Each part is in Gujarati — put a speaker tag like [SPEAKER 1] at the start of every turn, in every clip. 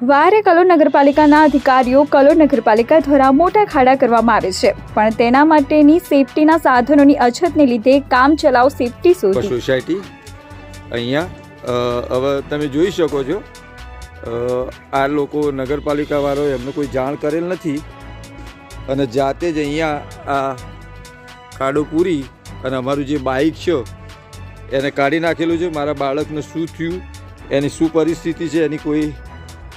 [SPEAKER 1] વારે કલોલ નગરપાલિકાના અધિકારીઓ કલોલ નગરપાલિકા દ્વારા મોટા ખાડા કરવામાં આવે છે પણ તેના માટેની સેફટીના સાધનોની અછતને લીધે કામ ચલાવ સેફટી
[SPEAKER 2] સોસાયટી અહીંયા હવે તમે જોઈ શકો છો આ લોકો નગરપાલિકાવાળો એમને કોઈ જાણ કરેલ નથી અને જાતે જ અહીંયા આ ખાડો પૂરી અને અમારું જે બાઇક છે એને કાઢી નાખેલું છે. મારા બાળકને શું થયું એની શું પરિસ્થિતિ છે એની કોઈ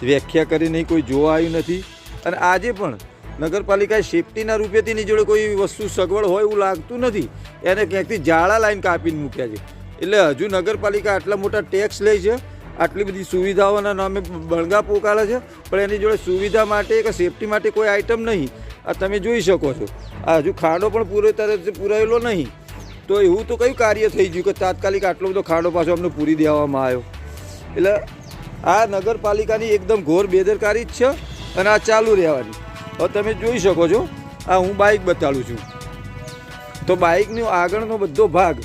[SPEAKER 2] વ્યાખ્યા કરી નહીં, કોઈ જોવા આવ્યું નથી. અને આજે પણ નગરપાલિકાએ સેફટીના રૂપેથી એની જોડે કોઈ વસ્તુ સગવડ હોય એવું લાગતું નથી. એને ક્યાંકથી જાળા લાઈન કાપીને મૂક્યા છે. એટલે હજુ નગરપાલિકા આટલા મોટા ટેક્સ લે છે, આટલી બધી સુવિધાઓના નામે બળગા પોકાળે છે, પણ એની જોડે સુવિધા માટે કે સેફટી માટે કોઈ આઇટમ નહીં. આ તમે જોઈ શકો છો. આ હજુ ખાડો પણ પૂરે તરફ પૂરાયેલો નહીં. તો એવું તો કયું કાર્ય થઈ ગયું કે તાત્કાલિક આટલો બધો ખાડો પાછો અમને પૂરી દેવામાં આવ્યો? એટલે આ નગરપાલિકાની એકદમ ઘોર બેદરકારી જ છે અને આ ચાલુ રહેવાની. હવે તમે જોઈ શકો છો, આ હું બાઇક બતાડું છું. તો બાઇકનો આગળનો બધો ભાગ,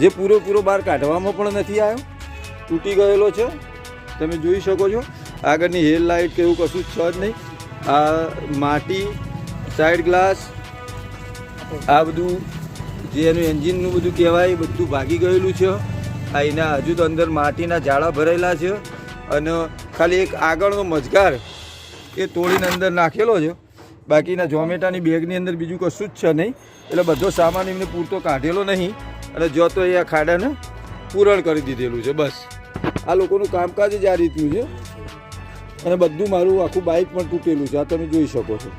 [SPEAKER 2] જે પૂરો પૂરો બહાર કાઢવામાં પણ નથી આવ્યો, તૂટી ગયેલો છે. તમે જોઈ શકો છો, આગળની હેલ લાઇટ કે એવું કશું છે જ નહીં. આ માટી સાઈડ ગ્લાસ આ બધું જે એનું એન્જિનનું બધું કહેવાય બધું ભાગી ગયેલું છે. આ એના હજુ તો અંદર માટીના જાળા ભરેલા છે અને ખાલી એક આગળનો મજગાર એ તોડીને અંદર નાખેલો છે. બાકીના ઝોમેટાની બેગની અંદર બીજું કશું જ છે નહીં. એટલે બધો સામાન એમને પૂરતો કાઢેલો નહીં અને જો તો એ આ ખાડાને પૂરણ કરી દીધેલું છે, બસ. આ લોકોનું કામકાજ જ આ રીતનું છે. અને બધું મારું આખું બાઇક પણ તૂટેલું છે, આ તમે જોઈ શકો છો.